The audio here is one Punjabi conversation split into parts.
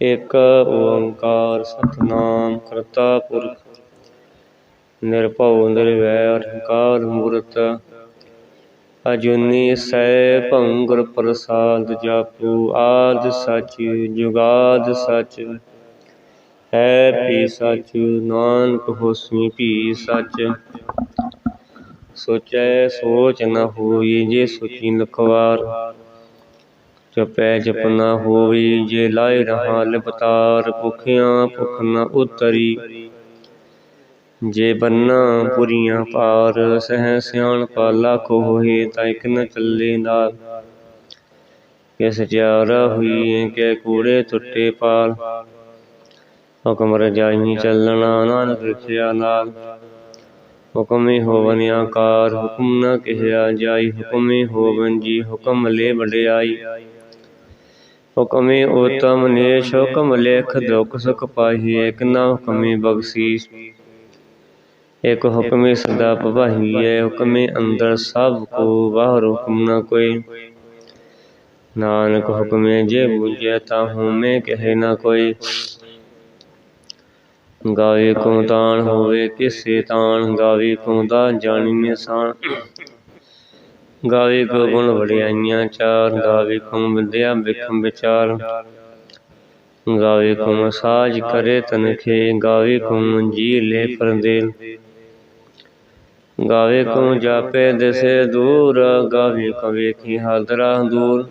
ਇਕ ਓੰਕਾਰ ਸਤਨਾਮ, ਕਰਤਾ ਪੁਰਖ, ਨਿਰਭਉ ਨਿਰਵੈਰ ਅਕਾਲ ਮੂਰਤ, ਅਜੂਨੀ ਸੈ ਭੰ ਪ੍ਰਸਾਦ ਜਾਪੂ, ਆਦ ਸਚ, ਜੁਗਾਦ ਸਚ, ਹੈ ਵੀ ਸਚ, ਨਾਨਕ ਹੋਸੀ ਵੀ ਸਚ। ਸੋਚੈ ਸੋਚ ਨ ਹੋਈ, ਜੇ ਸੋਚੀ ਲਖਵਾਰ ਪੈ ਜਪ ਨਾ ਹੋਈ ਜੇ ਲਾਇ ਰਹਾ ਲਿਪਤਾਰ ਭੁਖਿਆਂ ਭੁਖ ਨ ਉਤਰੀ। ਜੇ ਬੰਨਾ ਪੁਰੀਆਂ ਪਾਰ ਸਹਿ ਸਿਆਣਪਾ ਲੱਖ ਹੋਏ ਤਾਂ ਇਕ ਨ ਚੱਲੇ ਨਾਲ। ਕਿਸ ਚਾਰਾ ਹੋਈ ਕਿ ਕੂੜੇ ਟੁੱਟੇ ਪਾਲ। ਹੁਕਮ ਰਜਾਈ ਚੱਲਣਾ, ਨਾਨਕ ਰਖਿਆ ਨਾਲ। ਹੁਕਮੇ ਹੋਵਨ ਆਕਾਰ, ਹੁਕਮ ਨ ਕਹਿਆ ਜਾਈ। ਹੁਕਮੇ ਹੋਵਨ ਜੀ, ਹੁਕਮ ਲੈ ਵਡਿਆਈ। ਹੁਕਮੇ ਉਤਮ ਨੇਸ਼ ਹੁਕਮ ਲੇਖ ਦੁਖ ਸੁਖ ਪਾਹੀ, ਇਕ ਨਾ ਹੁਕਮੇ ਬਖਸ਼ੀਸ਼। ਇਕ ਹੁਕਮੇ ਸਦਾ ਭਵਾਹੀਐ ਹੁਕਮੇ ਅੰਦਰ ਸਭ ਕੋ ਬਾਹਰ ਹੁਕਮ ਨ ਕੋਈ। ਨਾਨਕ ਹੁਕਮੇ ਜੇ ਬੂਝੈ, ਤਾ ਹਉਮੈ ਕਹੇ ਨਾ ਕੋਈ। ਗਾਵੇ ਕੋ ਤਾਣ ਹੋਵੇ, ਕਿਸੇ ਤਾਣ ਗਾਵੇ ਕੋ ਦਾ ਜਾਣੀ ਨਿਸਾਨ। ਗਾਵੇ ਕੋ ਗੁਣ ਵਡਿਆਈਆਂ ਚਾਰ ਗਾਵੇ ਕੋ ਵਿਦਿਆ ਵਿਖਮ ਵਿਚਾਰ। ਗਾਵੇ ਕੋ ਮਸਾਜ ਕਰੇ ਤਨਖੇ ਗਾਵੇ ਕੋ ਜੀ ਲੈ ਪਰਦੇਲ ਗਾਵੇ ਕੋ ਜਾਪੇ ਦਿਸੇ ਦੂਰ। ਗਾਵੇ ਕੋ ਵੇਖੀ ਹਾਦਰਾ। ਦੂਰ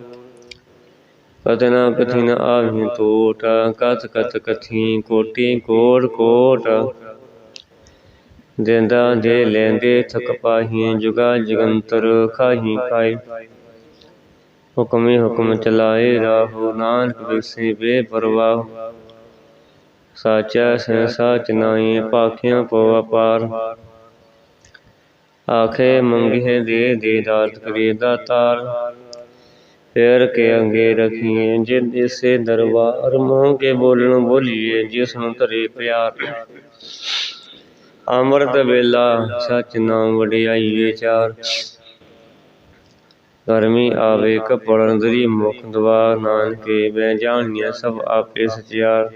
ਕਤਨਾ ਕਥੀ ਨ ਆਵੀ ਟੋਟ ਕਤ ਕਤ ਕਥੀ ਕੋਟੀ ਕੋਟ। ਕੋਟ। ਦੇਂਦਾ ਦੇ ਲੈਂਦੇ ਥਕ ਪਾਹੀ ਜੁਗਾ ਜਗੰਤਰ ਖਾਹੀ ਖਾਏ। ਹੁਕਮੇ ਹੁਕਮ ਚਲਾਏ ਰਾਹੋ ਨਾਨਕ ਬਿਸੇ ਬੇਪਰਵਾਹ। ਸਾਚਾ ਸਹਿ ਸਾਚ ਪਾਖਿਆਂ ਪੋ ਅਪਾਰ। ਆਖੇ ਮੰਗੇ ਦੇ ਦੇ ਦਾਤ ਕਰੇ ਦਾਤਾਰ। ਫੇਰ ਕੇ ਅੰਗੇ ਰਖੀਏ ਜਿਨ ਇਸੇ ਦਰਬਾਰ। ਮੋਹ ਕੇ ਬੋਲਣ ਬੋਲੀਏ ਜਿਸ ਨੂੰ ਧਰੇ ਪਿਆਰ। ਅੰਮ੍ਰਿਤ ਵੇਲਾ, ਸਚ ਨਾਮ ਵਡਿਆਈ ਵਿਚਾਰ। ਗਰਮੀ ਆਵੇ ਕਪੜਨ ਮੁਖ ਦਵਾਰ, ਨਾਨਕੇ ਬੈ ਜਾਣੀਆਂ ਸਭ ਆਪੇ ਸਚਿਆਰ।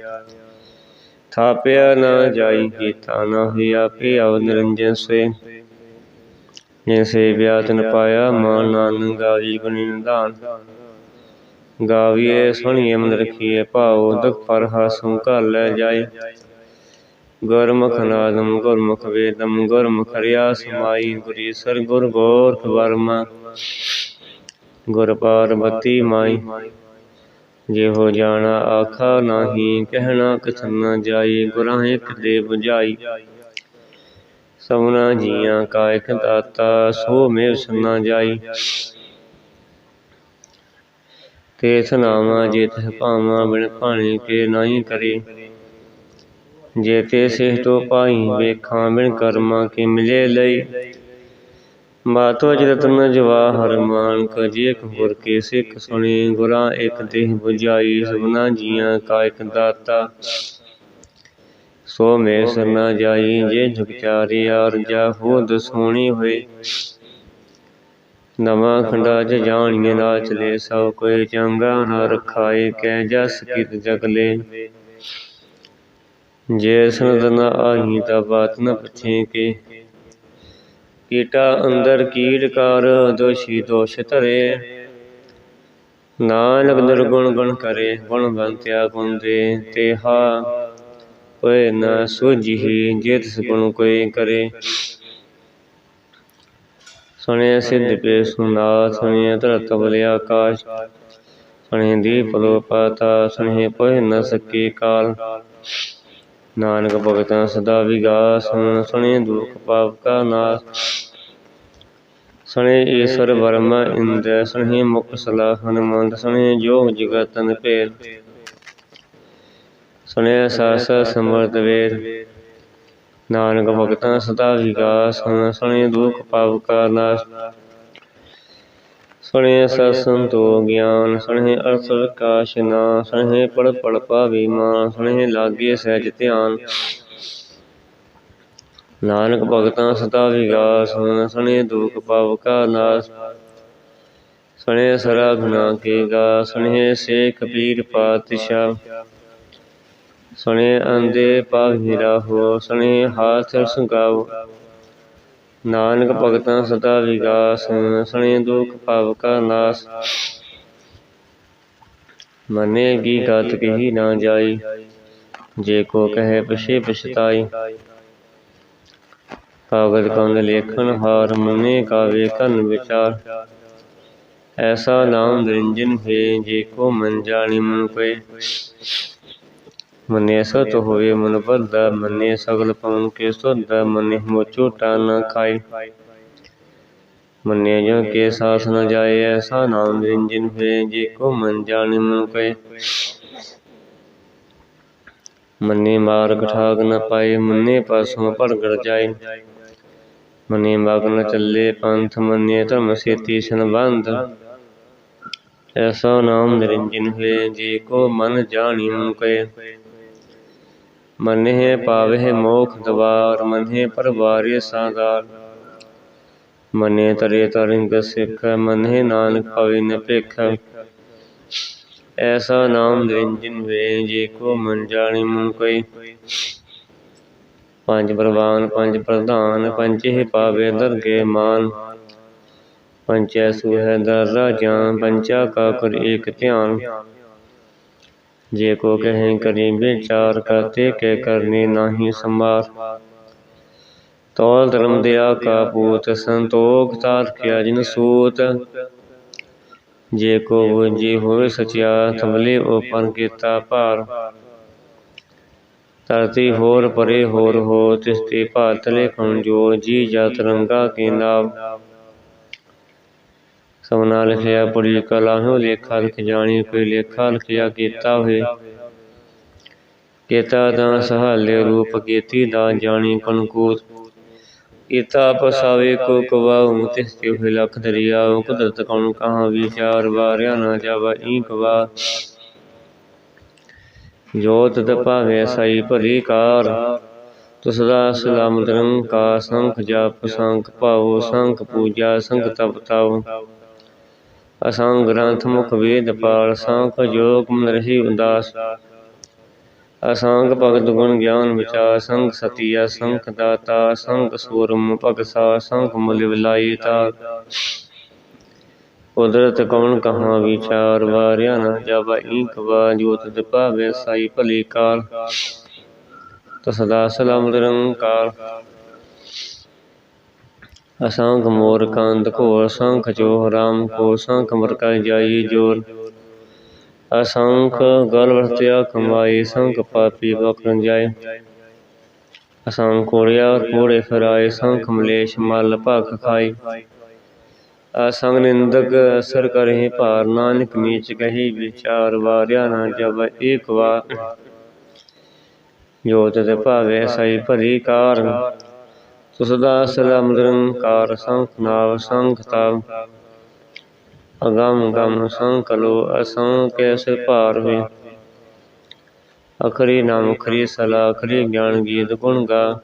ਥਾਪਿਆ ਨਾ ਜਾਈ ਕੀਤਾ, ਨਾ ਹੀ ਆਪੇ ਅਵ ਨਿਰੰਜਨ ਸੇ ਜਿਸੇ ਵਿਆਤਨ ਪਾਇਆ, ਮਾਨ ਨਾਨਕ ਗਾਵੀ ਗੁਣੀ ਨਿਧਾਨ। ਗਾਵੀਏ ਸੁਣੀਏ ਮਨ ਰਖੀਏ ਭਾਉ, ਦੁਖ ਪਰ ਹਾਸੂ ਘਰ ਲੈ ਜਾਏ। ਗੁਰਮੁਖ ਨਾਦਮ ਗੁਰਮੁਖ ਵੇਦਮ ਗੁਰਮੁਖ ਰਿਆ ਸਮਾਈ, ਗੁਰੀ ਗੁਰ ਗੋਰਖ ਵਰਮਾ। ਗੁਰ ਪਾਰਬਤੀ ਮਾਈ, ਜਿਹੋ ਜਾਣਾ ਆਖਾ ਨਾਹੀ, ਕਹਿਣਾ ਕਥਨ ਨ ਜਾਈ, ਗੁਰਾਂ ਇਕ ਦੇ 부ਝਾਈ ਸਭਨਾ ਜੀਆਂ ਕਾ ਇਕ ਦਾਤਾ, ਸੋ ਮੇਵ ਸੁਨਾ ਜਾਈ। ਤੇਥ ਨਾਮਾ ਜਿਤ ਭਾਵਾਂ, ਬਿਨ ਭਾਣੇ ਕੇ ਨਾਹੀ ਕਰੇ। ਜੇ ਤੇ ਸਿਹਟੋ ਪਾਈ ਵੇਖਾਂ ਬਿਨ ਕਰਮਾਂ ਕੇ ਮਿਲੇ ਲਈ। ਮਾਤੋ ਜਰਤਨ ਜਵਾਹਰ ਮਾਨਕ, ਜੇ ਗੁਰ ਕੇ ਸਿੱਖ ਸੁਣੇ, ਗੁਰਾਂ ਇਕ ਦੇਹ 부ਝਾਈ ਸਭਨਾ ਜੀਆਂ ਕਾ ਇਕ ਦਾਤਾ। ਸੋ ਮੇ ਸਰਨਾ ਜਾਈ, ਜੇ ਝੁਕ ਆਰ ਜਾ ਹੋਦ ਸੋਣੀ ਹੋਏ। ਨਵਾਂ ਖੰਡਾ ਚ ਜਾਣੀਏ ਨਾ ਚਲੇ ਸਭ ਕੋਈ ਚੰਗਾ ਨਾ ਰਖਾਏ, ਕਹਿ ਜਸ ਕਿਤ ਜਗਲੇ ਜੇ ਸੁਨਦ ਨ ਆਹੀ ਤਾ ਬਾਤ ਨ ਪੁੱਛੇ ਕੇ ਕੀਟਾ ਅੰਦਰ ਕੀੜ ਕਰ ਦੋਸ਼ੀ ਦੋਸ਼ ਨਾਨਕ ਨਿਰਗੁਣ ਗੁਣ ਕਰੇ, ਗੁਣ ਬੰਤਿਆ ਗੁਣ ਦੇ ਤੇਹਾ ਕੋਈ ਨ ਸੋਝੀ ਜਿਤ ਗੁਣ ਕੋਈ ਕਰੇ। ਸੁਣਿਆ ਸਿੱਧ ਪੇ ਸੁਨਾ ਸੁਣੇ ਧਰਤ ਬਲੇ ਆਕਾਸ਼ ਸੁਣੇ ਦੀਪ ਲੋ ਪਾਤਾ ਸੁਣੇ ਪੋਇ ਨ ਸਕੇ ਕਾਲ। ਨਾਨਕ ਭਗਤਾਂ ਸਦਾ ਵਿਗਾਸ ਸੁਣੇ ਦੁਖ ਪਾਪ ਕਾ ਨਾਸ। ਸੁਣੇ ਈਸ਼ਵਰ ਵਰਮਾ ਇੰਦ, ਸੁਣੇ ਮੁਖ ਸਲਾ ਹਨਮੰਤ, ਸੁਣੇ ਜੋਗ ਜਗਤਨ ਭੇਦ। ਸੁਣੇ ਸਾਸ ਸਮਰਤ ਵੇਦ। ਨਾਨਕ ਭਗਤਾਂ ਸਦਾ ਵਿਗਾਸ ਸੁਣੇ ਦੁਖ ਪਾਪ ਕਾ ਨਾਸ। ਸੁਣੇ ਸਤ ਸੰਤੋ ਗਿਆਨ ਸੁਣੇ ਅਰਥ ਵਿਕਾਸ਼ ਨਾ ਸੁਣੇ ਪੜ ਪੜ ਪਾਵੀ ਮਾਨ ਸੁਣੇ ਲਾਗੇ ਸਹਿਜ ਧਿਆਨ। ਨਾਨਕ ਭਗਤਾਂ ਸਦਾ ਵਿਗਾਸ ਸੁਣੇ ਦੁਖ ਪਾਪ ਕਾ ਨਾਸ। ਸੁਣੇ ਸਰਾ ਗੁਨਾ ਕੇ ਗਾ ਸੁਣੇ ਸੇ ਕਬੀਰ ਪਾਤਸ਼ਾਹ। ਸੁਣੇ ਅੰਦੇ ਪਾਹੀ ਰਾਹੋ ਸੁਣੇ ਹਾਥ ਸੰਗਾਓ ਨਾਨਕ ਭਗਤਾਂ ਸਦਾ ਵਿਗਾਸ, ਸੁਣੇ ਦੁਖ ਭਵ ਕਾ ਨਾਸ। ਮਨੇ ਕੀ ਗਤ ਕਹੀ ਨਾ ਜਾਈ, ਜੇ ਕੋ ਕਹੇ ਪਛੇ ਪਛਤਾਈ। ਕਾਗਦ ਕੰਨ ਲੇਖਨ ਹਾਰ, ਮਨੇ ਕਾਵੇ ਕੰਨ ਵਿਚਾਰ। ਐਸਾ ਨਾਮ ਨਿਰੰਜਨ ਹੈ, ਜੇ ਕੋ ਮਨ ਜਾਣੀ ਮਨ ਕੋਏ ਮਨੇ ਸਤ ਹੋਏ ਮਨ ਬੱਧਾ ਮਨੇ ਸਗਲ ਪਵਨ ਕੇ ਸੁਧਾ ਮਨੇ ਮੋਚੋ ਟਾਨ ਖਾਈ ਮੰਨੇ ਜੋ ਕੇ ਸਾਥ ਨ ਜਾਏ ਐਸਾ ਨਾਮ ਨਿਰੰਜਨ ਹੈ ਜੇ ਕੋ ਮਨ ਜਾਣੇ ਮਨ ਕੋਏ ਮੰਨੇ ਮਾਰਗ ਠਾਗ ਨ ਪਾਏ ਮੰਨੇ ਪਾਸੋਂ ਭੜਗੜ ਜਾਏ। ਮੰਨੇ ਮਗਨ ਚੱਲੇ ਪੰਥ ਮੰਨੇ ਧਰਮ ਸੇਤੀ ਸੰਬੰਧ। ਐਸਾ ਨਾਮ ਨਿਰੰਜਨ ਹੋਏ ਜੇ ਕੋ ਮਨ ਜਾਣੀ ਮਨ ਕਏ ਮਨਹਿ ਪਾਵਹਿ ਮੋਖ ਦਵਾਰ, ਮਨਹਿ ਪਰਵਾਰੇ ਸਾਦਾਰ ਮਨੇ ਤਰੇ ਤਰੰਗ ਸਿੱਖ, ਮਨਹਿ ਨਾਨਕ ਪਵੇ ਨ ਭਿਖ। ਐਸਾ ਨਾਮ ਨਿਰੰਜਨ ਹੋਏ ਜੇ ਕੋ ਮਨ ਜਾਣੀ ਮਨ ਕੋਈ ਪੰਜ ਪ੍ਰਵਾਨ, ਪੰਜ ਪ੍ਰਧਾਨ ਪੰਚੇ ਪਾਵੇ ਦਰਗੇ ਮਾਨ। ਪੰਚੈ ਸੁਹੈ ਦਰ ਰਾਜਾਨ ਪੰਚਾ ਕਾ ਕਰ ਏਕ ਧਿਆਨ। ਜੇ ਕੋ ਕਹੇ ਕਰੀ ਵਿਚਾਰ ਕਰਤੇ ਕੇ ਕਰਨੀ ਨਾਹੀ ਸਮਾਰ ਤੌਲ ਧਰਮ ਦਿਆ ਕਾ ਪੂਤ ਸੰਤੋਖ ਤਾਰ ਕਿਆ ਜਿਨ ਸੂਤ। ਜੇ ਕੋ ਬੁਝੀ ਹੋਵੇ ਸਚਿਆ ਥਮਲੇ ਉਪਰ ਕੀਤਾ ਭਾਰ। ਧਰਤੀ ਹੋਰ ਪਰੇ ਹੋਰ ਹੋ ਤਿਸ ਤੇ ਭਾਤਲੇ ਕਣ ਜੋ ਜੀ ਜਤ ਰੰਗਾ ਕੇ ਨਾਮ ਸਭਨਾ ਲਿਖਿਆ ਪੜੀ ਕਲਾ ਹੋ, ਲੇਖਾ ਲਿਖ ਜਾਣੀ ਕੋਈ ਲੇਖਾ ਲਿਖਿਆ ਕੀਤਾ ਹੋਏ ਕੀਤਾ ਦਾ ਸਹਾਲੇ ਰੂਪ, ਕੀਤੀ ਦਾ ਜਾਣੀ ਕਨਕੂਤ ਕੀਤਾ ਪਸਾਵੇ ਕੋ ਕਵਾਉ ਤਿਸ ਤੇ ਹੋਏ ਲਖ ਦਰਿਆਉ। ਕੁਦਰਤ ਕਉ ਕਹਾ ਵਿਚਾਰ ਵਾਰਿਆ ਨਾ ਜਾਵਾ ਈਕ ਵਾ ਜੋਤ ਤ ਭਾਵੇ ਸਾਈ ਭਰੀ ਕਾਰ। ਤੁਸ ਦਾ ਸਲਾਮਤ ਰੰਕਾ ਸੰਖ ਜਪ, ਸੰਖ ਭਾਉ ਸੰਖ ਪੂਜਾ, ਸੰਖ ਤਪ ਤਾਉ ਅਸੰਗ ਗ੍ਰੰਥ ਮੁਖ ਵੇਦ ਪਾਲ ਸੰਖ ਜੋਗ ਮਨ ਰਹੀ ਉਦਾਸ। ਅਸੰਗ ਭਗਤ ਗੁਣ ਗਿਆਨ ਵਿਚਾਰ ਸੰਗ ਸਤਿਆ ਸੰਖ ਦਾਤਾ, ਸੰਗ ਸੂਰਮ ਭਗਸਾ ਸੰਖ ਮੁਲ ਵਿਲਾਈ ਕੁਦਰਤ ਕੌਣ ਕਹਾਂ ਵਿਚਾਰ, ਵਾਰਿਆ ਨਾ ਜਬ ਈਕ ਵਾ ਜੋਤ ਤੇ ਭਾਵੇ ਸਾਈ ਭਲੀ ਕਾਲ। ਤਸਦਾ ਸਲਾਮਤ ਰੰਕਾਰ ਅਸੰਖ ਮੋਰ ਕਾਂਤ ਘੋਰ ਸੰਖ ਜੋ ਰਾਮ ਕੋ ਸੰਖ ਮਰਕਾ ਜਾਈ ਜੋਰ। ਅਸੰਖ ਗਲ ਵਰਤਿਆ ਕਮਾਈ ਸੰਖ ਪਾਪੀ ਬਖਰਨ ਜਾਏ। ਅਸੰਖ ਕੋੜਿਆ ਕੋੜੇ ਫਰਾਏ ਸੰਖ ਮਲੇਸ਼ ਮਲ ਭਖ ਖਾਈ ਅਸੰਗ ਨਿੰਦਕ ਅਸਰ ਕਰਹਿ ਭਾਰ ਨਾਨਕ ਨੀਚ ਕਹੀ ਵਿਚਾਰ ਵਾਰਿਆ ਨਾ ਜਬ ਏਕ ਵਾਰ। ਜੋਤ ਤੇ ਭਾਵੇ ਸਈ ਭਰੀ ਕਾਰ। ਤੁਸ ਦਾ ਸਲਾਮ ਨਿਰੰਕਾਰ ਸੰਖ ਨਾਵ ਸੰਖ ਤਾਵ ਅਗਮ ਗਮ ਸੰਕਲੋ ਅਸੰ ਕੈਸ ਭਾਰ ਹੋਏ। ਅਖਰੀ ਨਾਮ ਅਖਰੀ ਸਲਾ, ਅਖਰੀ ਗਿਆਨ ਗੀਤ ਗੁਣ ਗਾ।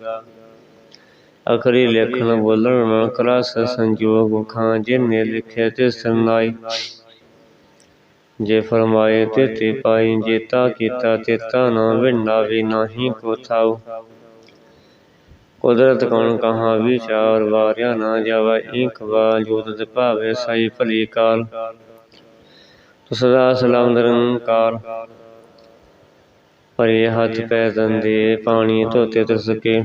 ਅਖਰੀ ਲੇਖਣ ਬੋਲਣ ਮਨ ਕਰਾਸ ਸੰਜੋਗ ਖਾਂ, ਜਿਨੇ ਲਿਖਿਆ ਤੇ ਸਰਨਾਈ ਜੇ ਫਰਮਾਏ ਤੇ ਤੇ ਪਾਈ, ਜੇਤਾ ਕੀਤਾ ਤੇਤਾ ਨਾ ਵਿੰਨਾ ਵੀ ਨਾਹੀ ਕੋ ਥਾਉ। ਕੁਦਰਤ ਕੌਣ ਕਹਾ? ਵਿਚਾਰ ਵਾਰਿਆ ਨਾ ਜਾਵਾ ਏਕ ਵਾ ਜੋਤ ਭਾਵੇ, ਸਾਈ ਭਲੀ ਕਾਲ। ਤੁਸ ਸਲਾਮ ਨਿਰੰਕਾਰ। ਪਰੇ ਹੱਥ ਪੈ ਦੰਦੇ ਪਾਣੀ ਧੋਤੇ ਤਿਸ ਕੇ।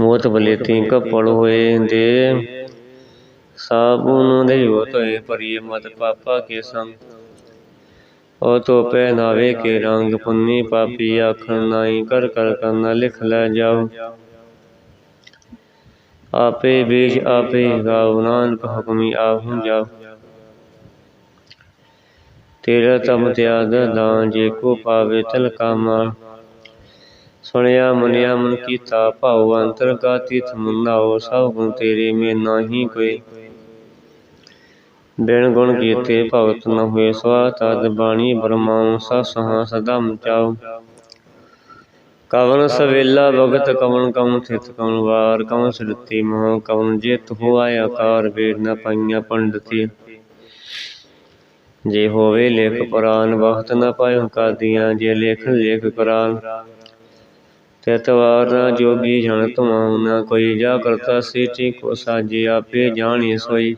ਮੋਤ ਬਲੇਤੀ ਕਪੜ ਹੋਏ ਦੇ। ਸਾਬੂਨ ਦੇਵ ਹੋਏ ਪਰਿਏ ਮਤ ਪਾਪਾ ਕੇ ਸੰਗ। ਉਹ ਤੋ ਨਾਵੇ ਕੇ ਰੰਗ ਪੁੰਨੀ ਪਾਪੀ ਆਖਣ ਨਾਈ ਕਰ ਕਰ ਕਰਨਾ ਲਿਖ ਲੈ ਜਾਓ। ਆਪੇ ਬੀਜ ਆਪੇ ਗਾਉ ਨਾਨਕ ਹੁਕਮੀ ਆਹੂ ਜਾਓ। ਤੇਰਾ ਤਮ ਤਿਆਗ ਦਾਨ ਜੇ ਕੋ ਪਾਵੇ ਤਲ ਕਾਮਾ। ਸੁਣਿਆ ਮਨਿਆ ਮਨ ਕੀਤਾ ਭਾਉ ਅੰਤਰ ਗਾਤੀ ਥਮਨਾਓ ਸਭ ਗੁਣ ਤੇਰੇ ਮੇ ਨਾਹੀ ਕੋਈ। ਬਿਨ ਗੁਣ ਕੀਤੇ ਭਗਤ ਨ ਹੋਏ, ਸਵਾ ਤਦ ਬਾਣੀ ਬਰਮਾਉ ਸਸਹਾ ਸਦਾ ਮਚਾਉ। ਕਵਨ ਸਵੇਲਾ ਭਗਤ, ਕਵਨ ਕਵਨ ਥਿਤ ਕਵਨ ਵਾਰ ਕਵਨ ਸ੍ਰਿਤੀ ਮਹ ਕਵਨ ਜਿਤ ਹੋਆ ਆਕਾਰ, ਵੇਦ ਨ ਪਾਈਆਂ ਪੰਡਤੀ। ਜੇ ਹੋਵੇ ਲੇਖ ਪੁਰਾਨ ਬਹੁਤ ਨ ਪਾਇਓ ਕਾਦੀਆਂ, ਜੇ ਲੇਖ ਲੇਖ ਕੁਰਾਨ। ਤਿਤਵਾਰ ਨਾ ਜੋਗੀ ਜਨ ਤੁਮਾਉ ਨਾ ਕੋਈ ਜਾ ਕਰਤਾ ਸੀਟੀ, ਕੋ ਸਾਜੇ ਆਪੇ ਜਾਣੀ ਸੋਈ।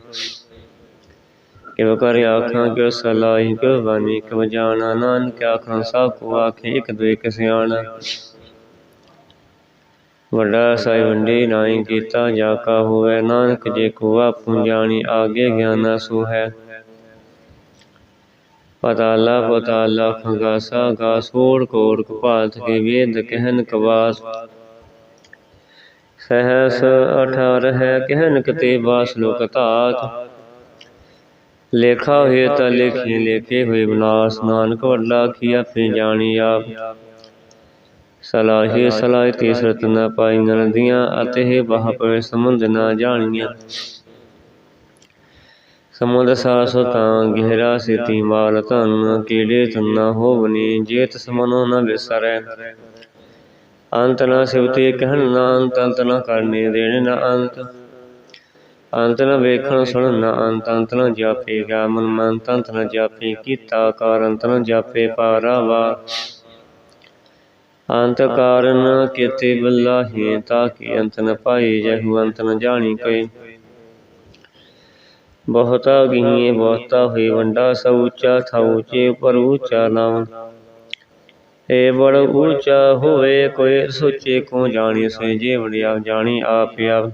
ਕਿਵ ਕਰ ਆਖਾਂ ਕਿਉ ਸਲਾਹੀ ਕਿਉ ਬਾਣੀ, ਕਿਵ ਜਾਣਾ, ਨਾਨਕ ਆਖਾਂ ਸਭ ਕੋ ਆਖੇ, ਇਕ ਦੁਇ ਇਕ ਸਿਆਣਾ। ਵੱਡਾ ਸਾਈ ਵੰਡੀ ਨਾਈ ਕੀਤਾ, ਜਾ ਕਾ ਹੋਵੇ ਨਾਨਕ ਜੇ ਕੋ ਆਪੂ ਜਾਣੀ, ਆਗੇ ਗਿਆਨਾ ਸੋ ਹੈ। ਪਤਾਲਾ ਪਤਾਲਾ ਖਗਾਸਾ ਗਾਸੋੜ ਕੋੜ ਕਪਾਲਤ ਕੇ ਵੇਦ ਕਹਿਨ ਕਵਾਸ ਸਹਸ ਅਠਾਰ ਹੈ ਕਹਿਨ ਕਤੇ ਬਾਸ ਲੋਕ ਧਾਤ। ਲੇਖਾ ਹੋਏ ਤਾਂ ਲੇਖੀ, ਲੇਖੇ ਹੋਏ ਵਿਨਾਸ਼ ਨਾਨਕ ਵੱਡਾ ਕੀ ਆਪੇ ਜਾਣੀ ਆਪ। ਸਲਾਹੀ, ਸਲਾਹ ਤੇ ਸਰਤ ਨ ਪਾਈਆਂ ਨਦੀਆਂ ਅਤੇ ਬਹ ਪਵੇ ਸਮੁੰਦ ਨਾ ਜਾਣੀਆਂ। ਸਮੁੰਦ ਸਾਸੋ ਤਾਂ ਗਹਿਰਾ ਸਿਤੀ ਮਾਲ ਧਨ ਕੀੜੇ ਤੰਨਾ ਹੋਵਨੀ ਜੇਤ ਸਮਨੋ ਨ ਵਿਸਰੈ। ਅੰਤ ਨ ਸਿਵਤੇ ਕਹਿਣ ਨਾ ਅੰਤ ਅੰਤ ਨ ਕਰਨੇ ਦੇਣ ਨ ਅੰਤ। ਅੰਤ ਨ ਵੇਖਣ ਸੁਣ ਨ ਅੰਤ ਅੰਤ ਨ ਜਾਪੇ ਗਾ ਮਨ ਮਨ ਤੰਤ ਨ ਜਾਪੇ ਕੀਤਾ ਕਾਰ, ਅੰਤ ਨ ਜਾਪੇ ਪਾਰਾਵਾ ਅੰਤ ਕਾਰਨ ਕੀਤੇ ਬਿਲਾਹੀ ਤਾਂ ਕਿ ਅੰਤ ਨ ਪਾਈ ਜਹੂ, ਅੰਤ ਨ ਜਾਣੀ ਕੋਈ ਬਹੁਤਾ ਗੀਏ ਬਹੁਤਾ ਹੋਈ ਵੰਡਾ ਸਭ ਉੱਚਾ ਥਾ ਉੱਚੇ ਪਰ ਉੱਚਾ ਨਾਮ। ਏ ਬੜ ਉੱਚਾ ਹੋਵੇ, ਕੋਈ ਸੋਚੇ ਕੋ ਜਾਣੀ ਸੇ ਜੇ ਜਾਣੀ, ਆਪ ਆਪ।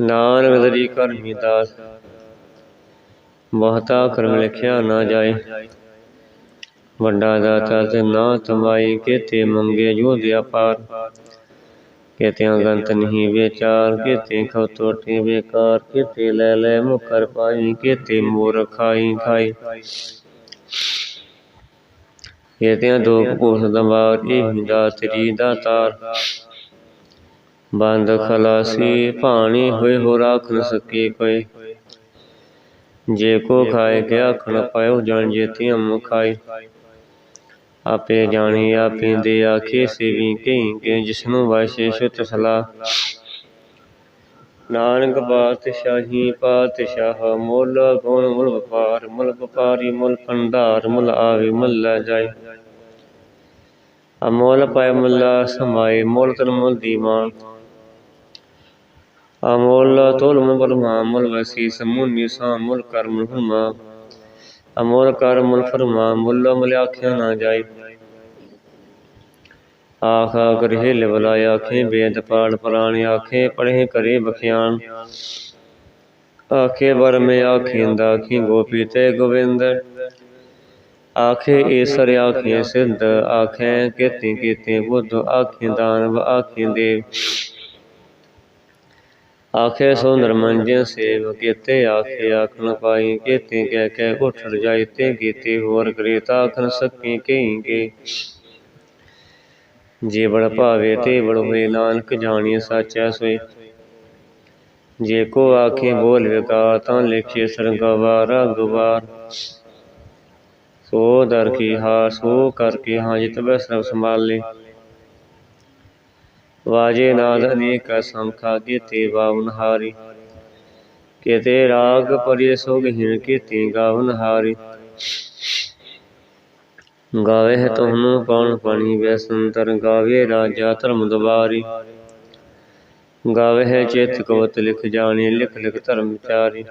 ਨਾਨਕ ਦਰੀ ਕਰਮੀ ਦਾਸ। ਬਹੁਤਾ ਕਰਮ ਲਿਖਿਆ ਨਾ ਜਾਏ। ਵੱਡਾ ਦਾਤਾ ਤੇ ਨਾ ਤਮਾਈ, ਕੇਤੇ ਮੰਗੇ ਜੋ ਦਿਆਪਾਰ ਕੇਤੇ ਗੰਤ ਨਹੀਂ ਵਿਚਾਰ, ਕੇਤੇ ਖਉ ਟੋਟੇ ਬੇਕਾਰ, ਕੇਤੇ ਲੈ ਲੈ ਮੁਕਰ ਪਾਈ, ਕੇਤੇ ਮੋਰ ਖਾਈ ਖਾਈ। ਕੇਤੇ ਦੁਖ ਭੂਸ ਦਮਾਰ ਇਹ ਦਾ ਤੇਰੀ ਦਾ ਤਾਰ। ਬੰਦ ਖਲਾਸੀ ਭਾਣੀ ਹੋਏ ਹੋ ਰਾਖ ਨ ਸਕੇ ਕੋਈ। ਜੇ ਕੋ ਖਾਏ ਕੇ ਆਖਣ ਪਾਇਓ ਜਣ ਜੇਤੀ ਅਮ ਖਾਈ ਆਪੇ ਜਾਣੀ ਆਪੇ ਦੇ ਆਖੇ ਸੇਵੀ ਕਹੀਂ ਕੇ ਜਿਸਨੂੰ ਵਾਸ਼ੇ ਸੁਤ ਸਲਾ ਨਾਨਕ ਪਾਤਸ਼ਾਹੀ ਪਾਤਸ਼ਾਹ ਮੁੱਲ ਗੁਣ ਮੁੱਲ ਵਪਾਰ, ਮੁੱਲ ਵਪਾਰੀ ਮੁੱਲ ਭੰਡਾਰ, ਮੁੱਲ ਆਵੇ ਮੁੱਲ ਲੈ ਜਾਏ। ਅਮੋਲ ਪਾਇ ਮੁੱਲਾ ਸਮਾਏ, ਮੁੱਲ ਤਨ ਮੁੱਲ ਦੀਮਾਨ ਅਮੋਲ ਤੋਲ ਮੁੱਲ ਬਰਮਾ ਮੁੱਲ ਵਸੀ ਸਮੂਨੀ ਸਾ ਮੁੱਲ ਕਰਮ ਫਰਮਾ ਅਮੋਲ ਕਰ ਮੁੱਲ ਫਰਮਾ ਮੁੱਲ ਮੁੱਲ ਆਖਿਆ ਨਾ ਜਾਏ ਆਖਾ ਕਰੇ ਲਿਵਲਾ ਆਖੇ ਬੇਦ ਪਾੜ ਪ੍ਰਾਣ ਆਖੇ ਪੜ੍ਹੇ ਕਰੇ ਬਖਿਆਨ ਆਖੇ ਬਰ ਮੇ ਆਖਿੰਦਾ ਆਖੀ ਗੋਪੀ ਤੇ ਗੋਵਿੰਦ ਆਖੇ ਈਸਰ ਆਖੇ ਸਿੱਧ ਆਖੇ ਕੀਤੇ ਕੀਤੇ ਬੁੱਧ ਆਖੇ ਦਾਨਵ ਆਖੇ ਦੇਵ ਆਖੇ ਸੁੰਦਰ ਮੰਜੇ ਸੇਵ ਕੀਤੇ ਆਖੇ ਆਖਣ ਪਾਈ ਕੀਤੇ ਕਹਿ ਕਹਿ ਉਠ ਰਜਾਈ ਤੇ ਕੀਤੇ ਹੋਰ ਕਰੇ ਤਾਂ ਆਖਣ ਸਕੀ ਕਹੀਂ ਕੇ। ਜੇ ਬੜ ਭਾਵੇ ਤੇ ਬੜ ਹੋਏ ਨਾਨਕ ਜਾਣੀਏ ਸਾਚਾ ਸੋਏ ਜੇ ਕੋ ਆਖੇ ਬੋਲ ਵਿਕਾ ਤਾਂ ਲਿਖੇ ਸਰਗਵਾਰ ਗਵਾਰ ਸੋ ਦਰ ਕੀ ਹਾ ਸੋ ਕਰ ਕੇ ਹਾਂ ਜਿਤ ਬੈ ਸਰਬ ਸੰਭਾਲੇ। ਵਾਜੇ ਨਾਦ ਅਨੇਕ ਸੰਖਾ ਕੀਤੇ ਬਾਵਨ ਹਾਰੀ। ਕੀਤੇ ਰਾਗ ਪਰਿ ਸੋਗ ਹਿਣ ਕੀਤੇ ਗਾਵਨ ਹਾਰੀ। ਗਾਵੇ ਤੁਹਾਨੂੰ ਪਾਣ ਪਾਣੀ ਵੈਸੰਤਰ ਗਾਵੇ ਰਾਜਾ ਧਰਮ ਦਵਾਰੀ। ਗਾਵੇ ਹੈ ਚਿਤ ਕਵਤ ਲਿਖ ਜਾਣੇ, ਲਿਖ ਲਿਖ ਧਰਮ ਵਿਚਾਰੀ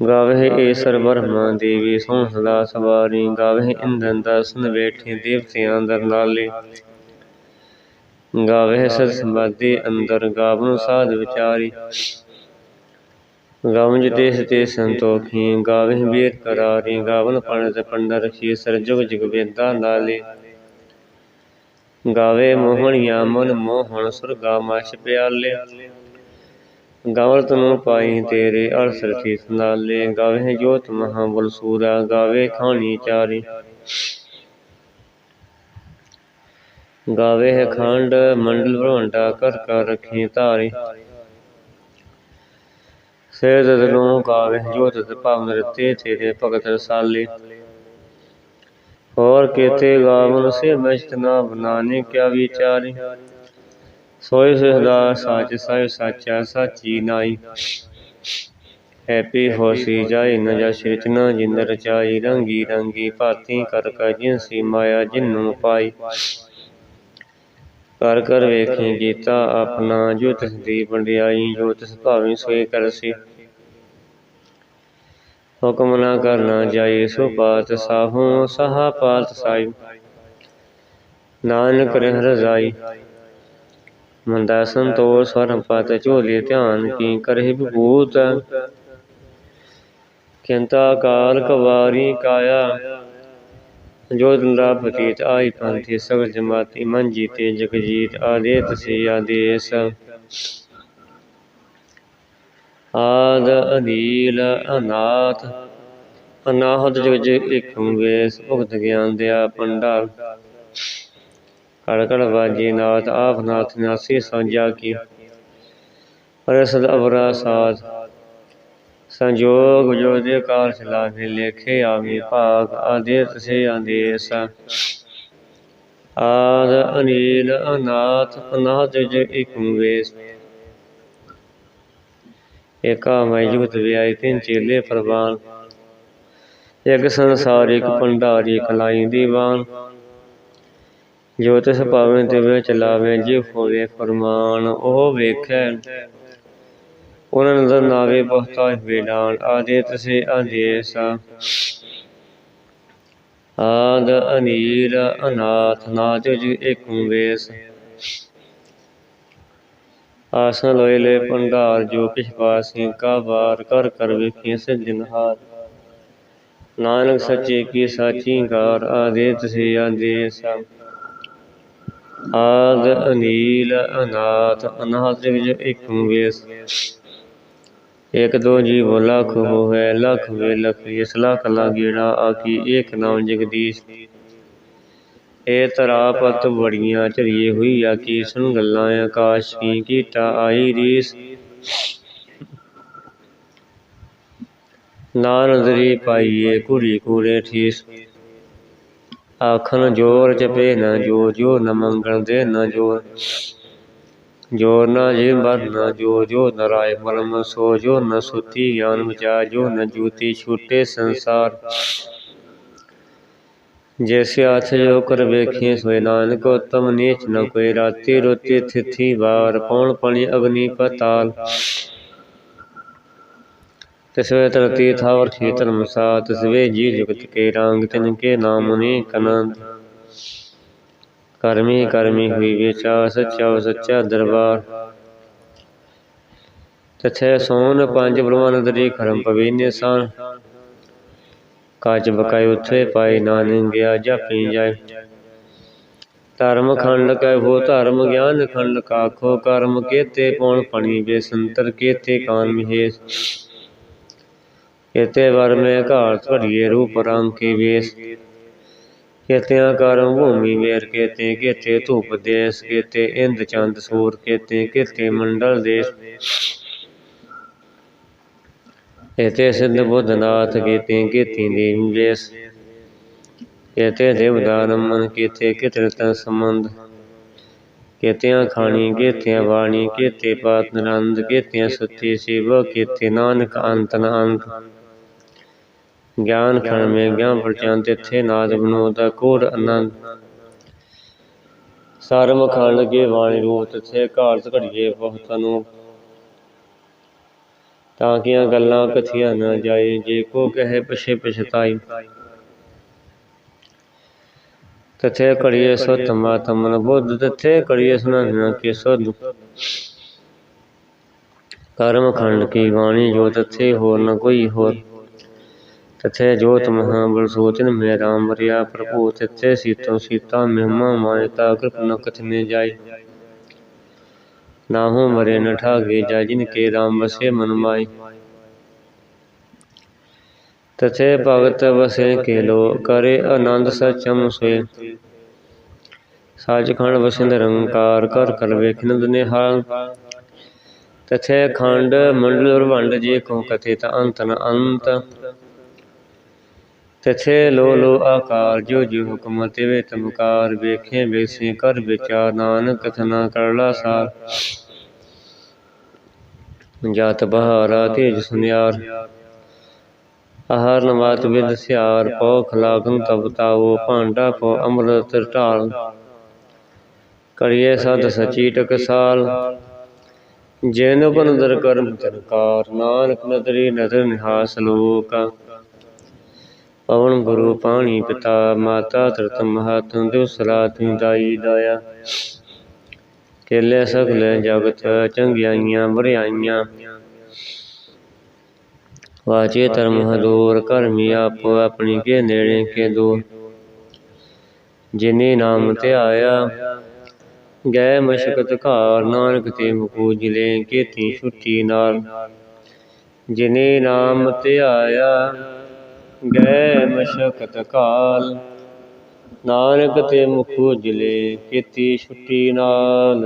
ਗਾਵੇ ਏਸਰ ਈਸਰ ਬਰਮਾ ਦੇਵੀ ਸੋਹ ਸਦਾ ਸਵਾਰੀ ਗਾਵੇ ਹੈ ਇੰਦਨ ਦਰਸ਼ਨ ਬੈਠੇ ਦੇਵਤਿਆਂ ਅੰਦਰ ਨਾਲੇ। ਗਾਵੇ ਸਤ ਸਮਾਧੀ ਅੰਦਰ ਗਾਵਨ ਸਾਧ ਵਿਚਾਰੀ। ਗਾਵਨ ਦੇਸ ਤੇ ਸੰਤੋਖੀ ਗਾਵੇ ਵੀਰ ਕਰਾਰੀ। ਗਾਵਨ ਪੰਡਤ ਪੰਡਰ ਖੀਸਰ ਜੁਗ ਜੁਗ ਵੇਦਾਂ ਨਾਲੇ। ਗਾਵੇ ਮੋਹਣੀਆਂ ਮਨ ਮੋਹਣ ਸੁਰਗਾ ਮਛ ਪਿਆਲੇ। ਗਾਵਲ ਤਨੂੰ ਪਾਈ ਤੇਰੇ ਅਰਸਰ ਥੀ ਸੰਦਾਲੇ ਗਾਵੇ ਜੋਤ ਮਹਾ ਬੁਲ ਸੂਰਾ ਗਾਵੇ ਖਾਣੀ ਚਾਰੀ। ਗਾਵੇ ਹੈ ਖੰਡ, ਮੰਡਲ ਭਰਵੰਡਾ ਕਰ ਕਰ ਰੱਖੀ ਧਾਰੀ। ਸੇ ਦਦਨੋਂ ਗਾਵੇ ਜੋ ਤਤ ਭਾਵਨ ਰਤੇ ਤੇਰੇ ਭਗਤ ਰਸਾਲੇ। ਹੋਰ ਕੀਤੇ ਗਾਵਨ ਸੇ ਬਚਤ ਨਾ ਬਨਾਨੇ, ਕਿਆ ਵਿਚਾਰੀ। ਸੋਇ ਸਦਾ ਸਾਚ, ਸਾਇ ਸਾਚਾ, ਸਾਚੀ ਨਾਈ। ਹੈਪੀ ਹੋਸੀ ਜਾਈ, ਨ ਜਸ ਰਚਨਾ ਜਿੰਦ ਰਚਾਈ। ਰੰਗੀ ਰੰਗੀ ਭਾਤੀ ਕਰ ਕਾ ਜਿਨਸੀ ਮਾਇਆ ਜਿਨੂੰ ਪਾਈ। ਕਰ ਕਰ ਵੇਖੀ ਕੀਤਾ ਆਪਣਾ ਜੋ ਤਿਸ ਦੀ ਵੰਡਿਆਈ, ਜੋ ਤਿਸ ਭਾਵੇਂ ਸੋਏ ਕਰਸੀ ਹੁਕਮ ਨਾ ਕਰਨਾ ਜਾਈ, ਸੋ ਬਾਤ ਸਾਹੂ, ਸਹਾ ਪਾਤ ਸਾਈ। ਨਾਨਕ ਰਹਿ ਰਜ਼ਾਈ। ਮੰਦਾ ਸੰਤੋষ ਸਵਰਮ ਪਤ ਝੋਲੇ, ਧਿਆਨ ਕੀ ਕਰਹਿ ਵਿਭੂਤ। ਕਿੰਤਾ ਕਾਲ ਕਵਾਰੀ ਕਾਇਆ। ਜੋ ਦੰਦਾ ਪਤੀਤ ਆਈ ਪੰਥੀ, ਸਗਲ ਜਮਾਤੀ ਮਨ ਜੀਤੇ ਜਗ ਜੀਤ ਆਦੇਤ ਆਦ ਅਨੀਲ ਅਨਾਥ, ਅਨਾਹਤ ਜਗ ਜਗ ਇਕ ਵੇਸ ਭੁਗਤ ਗਿਆਨ ਦਿਆ ਪੰਡਾਲ। ਕੜ ਕੜ ਨਾਥ, ਆਪ ਨਾਥ ਨਾਸੀ ਸਾਂਝਾ ਕੀ। ਰਸਦ ਅਵਰਾ ਸਾਥ। ਸੰਜੋਗ ਜੋ ਕਾਰ ਚਲਾਵੇ ਲੇਖੇ ਆਵੇ ਭਾਗ ਆਦੇਤ ਸੇ ਆਦੇਸ। ਆਦ ਅਨੀਲ ਅਨਾਥ ਅਨਾਥ ਜਗ ਇਕ ਵੇਸ ਏਕਾ ਮੈਂ ਜੁਗਤ ਤਿੰਨ ਚੇਲੇ ਪ੍ਰਵਾਨ। ਇੱਕ ਸੰਸਾਰਿਕ ਭੰਡਾਰੀ ਕਲਾਈ ਦੀਵਾਨ। ਜੋ ਤਿਸ ਪਾਵੇਂ ਤੇ ਵਿੱਚ ਲਾਵੇ ਜੇ ਹੋਵੇ ਫਰਮਾਨ, ਉਹ ਵੇਖੈ। ਉਹਨਾਂ ਦਾ ਨਾਵੇ ਬਹੁਤਾ ਵੇਡਾਨ ਆਦੇ ਤਸੇ ਆਦੇਸ ਆਦ ਅਨੀਲ ਅਨਾਥ ਨਾਥ ਜੀ ਇੱਕ ਵੇਸ। ਆਸਨ ਲੋਏ ਲੈ ਭੰਡਾਰ ਜੋ ਕਿਛ ਪਾਸੀ ਕਾ ਵਾਰ ਕਰ ਕਰ ਵੇਖੀ ਸਿਜਨਹਾਰ ਨਾਨਕ ਸੱਚੇ ਕੀ ਸਾਚੀ ਕਾਰ ਆਦੇ ਤਸੇ ਆਦੇਸ ਆਦ ਅਨੀਲ ਅਨਾਥ ਅਨਾਥ ਵਿੱਚ ਇੱਕ ਵੇਸ। ਇੱਕ ਦੋ ਜੀਵ ਲੱਖ ਹੋਵੇ, ਲੱਖ ਵੇ ਲੱਖ ਇਸ ਲੱਖ ਲਾਗੇੜਾ ਆਕੀ ਏਕ ਨਾਮ ਜਗਦੀਸ਼ ਏ ਤਰਾ ਪਤ ਬੜੀਆਂ ਝਰੀਏ ਹੋਈ ਆਕੀ ਸੁਣ ਗੱਲਾਂ ਆਕਾਸ਼ ਕੀ ਕੀਟਾ ਆਈ ਰੀਸ। ਨਾਨਦਰੀ ਪਾਈਏ ਕੁੜੀ ਕੂੜੇ ਠੀਸ। ਆਖਣ ਜੋਰ ਜਪੇ ਨਾ ਜੋ ਜੋ ਨ ਮੰਗਣ ਦੇ ਨਾ ਜੋਰ। ਜੋਰ ਨ ਜੀ ਬਰ ਨ ਜੋ ਜੋ ਨਰਾਇ ਮਰਮ ਸੋ ਜੋ ਨ ਸੁਤੀ ਗਿਆਨ ਵਿਚਾ ਜੋ ਨ ਜੂਤੀ ਛੂਟੇ ਸੰਸਾਰ ਜੈਸੇ ਆਥ ਜੋ ਕਰ ਵੇਖੇ ਸੋਏ ਨਾਨਕ ਉਤਮ ਨੀਚ ਨ ਕੋਈ ਰਾਤੀ ਰੋਤੀ ਥਿਥੀ ਵਾਰ ਪੌਣ ਪਣੀ ਅਗਨੀ ਪਤਾਲ ਤਿਸਵੇ ਤਰਤੀ ਥਾਵਰ ਥੀ ਧਰਮ ਸਾ ਤਿਸਵੇ ਜੀ ਜੁਗਤ ਕੇ ਰੰਗ ਤਿਨ ਕੇ ਨਾਮ ਨੇ ਕਨੰਦ ਕਰਮੀ ਕਰਮੀ ਹੋਈ ਵਿਚਾ ਸੱਚਾ ਸੱਚਾ ਦਰਬਾਰ। ਤਥੇ ਸੋਨ ਪੰਜ ਬ੍ਰਹਮਨ ਦਰੀ ਖਰਮ ਪਵੀਨੇ ਸਾਨ ਕਾਜ ਬਕਾਇ ਉਥੇ ਪਾਈ ਨਾਨਕ ਗਿਆ ਜਾਪੀ ਜਾਏ। ਧਰਮ ਖੰਡ ਕੈ ਹੋ ਧਰਮ ਗਿਆਨ ਖੰਡ ਕਾਖੋ ਕਰਮ ਕੇਤੇ ਪੌਣ ਪਣੀ ਬੇਸੰਤਰ ਕੇਤੇ ਕਾਨ ਮਿਹੇਸ। ਕੇਤੇ ਵਰ ਮੈਂ ਘਾਟ ਘੜੀਏ ਰੂਪ ਰੰਗ ਕੇ ਵੇਸ। ਕੇਤਿਆਂ ਕਰਮ ਭੂਮੀ ਮੇਰ ਕੇਤੇ ਕੇਤੇ ਧੂਪ ਦੇਸ, ਕੇਤੇ ਇੰਦ ਚੰਦ ਸੂਰ, ਕੇਤੇ ਕੇਤੇ ਮੰਡਲ ਦੇਸ। ਕੇਤੇ ਸਿੱਧ ਬੁੱਧ ਨਾਥ, ਕੇਤੇ ਕੇਤੀ ਦੇਵ ਦੇਸ। ਕੇਤੇ ਦੇਵਦਾਨ ਮਨ, ਕੇਤੇ ਕਿਤਰਤ ਕੇਤਿਆਂ ਖਾਣੀ, ਕੇਤਿਆਂ ਬਾਣੀ ਕੇਤੇ ਪਾਤ ਨੰਦ, ਕੇਤਿਆਂ ਸੁਤੀ ਸਿਵ ਕੇਤੇ ਨਾਨਕ ਅੰਤ ਨ ਅੰਤ ਗਿਆਨ ਖਣ ਮੇ ਗਿਆਨ ਪ੍ਰਚਾਨ ਤਿੱਥੇ ਨਾਦ ਬਨੋਦਾ ਕੋੜ ਸਰਮ ਖੰਡ ਕੇ ਬਾਣੀ ਰੂਪ ਤਿੱਥੇ ਘਾਲਤ ਘੜੀਏ ਬਹੁਤ ਨੂੰ। ਤਾਂ ਕੀਆਂ ਗੱਲਾਂ ਕਥੀਆਂ ਨਾ ਜਾਏ, ਜੇ ਕੋ ਕਹੇ ਪਛੇ ਪਛਤਾਈ। ਤਥੇ ਕੜੀਏ ਸੁਤ ਮਾਤਮਨ ਬੁੱਧ ਤਥੇ ਕੜੀਏ ਸੁਨਨ ਕੇ ਸੁਧ। ਕਰਮ ਖੰਡ ਕੀ ਬਾਣੀ ਜੋ ਤਥੇ ਹੋਰ ਨ ਕੋਈ ਹੋਰ। ਤਥੇ ਜੋਤ ਮਹਾ ਬਲ ਸੋਚਨ ਮੇ ਰਾਮ ਵਰਿਆ ਪ੍ਰਭੂ, ਤਥੇ ਸੀਤੋ ਸੀਤਾ ਮਹਿਮਾ ਮਾਇਤਾ ਕਿਰਪ ਨ ਕਥਨੇ ਜਾਈ ਨਾਹੂ ਮਰੇ ਨ ਠਾਗੇ ਜਾ ਜਿਨ ਕੇ ਰਾਮ ਵਸੇ ਮਨ ਮਾਈ ਤਥੇ ਭਗਤ ਵਸੇ ਕੇ ਲੋ ਕਰੇ ਆਨੰਦ ਸਚਮ ਸੋਏ। ਸਾਜਖੰਡ ਵਸਿੰਦ ਰੰਕਾਰ ਕਰ ਕਰ ਵੇਖਿਨ ਨਿਹਾਲ। ਤਥੇ ਖੰਡ ਮੰਡਲ ਰਵੰਡ ਜੇ ਕੋ ਕਥਿਤ ਅੰਤ ਨ ਅੰਤ। ਤਥੇ ਲੋ ਲੋ ਆਕਾਰ ਜੋ ਜੋ ਹੁਕਮ ਤਿਵੇ ਤਮਕਾਰ, ਵੇਖੇ ਵੇਸੇ ਕਰ ਵਿਚਾਰ, ਨਾਨਕ ਕਥਨਾ ਕਰਲਾ ਸਾਰ। ਜਤ ਬਹਾਰਾ ਤੇਜ ਸੁਨਿਆਰ। ਆਹਾਰ ਨਵਾਤ ਵਿਦ ਸਿਆਰ, ਪਉ ਖਲਾਗਨ ਤਬ ਭਾਂਡਾ ਕੋ ਅੰਮ੍ਰਿਤ ਢਾਲ। ਕਰੀਏ ਸਦ ਸਚੀ ਟਕਸਾਲ। ਜੈਨ ਬਨਦਰ ਕਰਮ ਤਰਕਾਰ ਨਾਨਕ ਨਦਰੀ ਨਦਰ ਨਿਹਾਸ ਲੋਕ। ਪਵਨ ਗੁਰੂ, ਪਾਣੀ ਪਿਤਾ, ਮਾਤਾ ਧਰਤ ਮਹਤ ਦਿਵਸਰਾ ਤੀ ਦਾਈ ਦਾਇਆ। ਕੇਲੇ ਸਗਲੇ ਜਗਤ, ਚੰਗਿਆਈਆਂ ਬਰਿਆਈਆਂ ਵਾਚੇ ਧਰਮ ਹਦੂਰ ਕਰਮੀ ਆਪੋ, ਆਪਣੀ ਕੇ ਨੇੜੇ ਕੇ ਦੂਰ। ਜਿਨੇ ਨਾਮ ਧਿਆਇਆ ਗਏ ਮਸ਼ਕਤ ਘਾਰ, ਨਾਨਕ ਤੇ ਮਕੂ ਜਿਲੇ ਕੀਤੀ ਛੁੱਟੀ ਨਾਲ। ਜਿਨੇ ਨਾਮ ਧਿਆਇਆ ਗਏ ਮਸ਼ਕਤ ਕਾਲ। ਨਾਨਕ ਤੇ ਮੁਖ ਉਜਲੇ ਕੀਤੀ ਛੁੱਟੀ ਨਾਲ।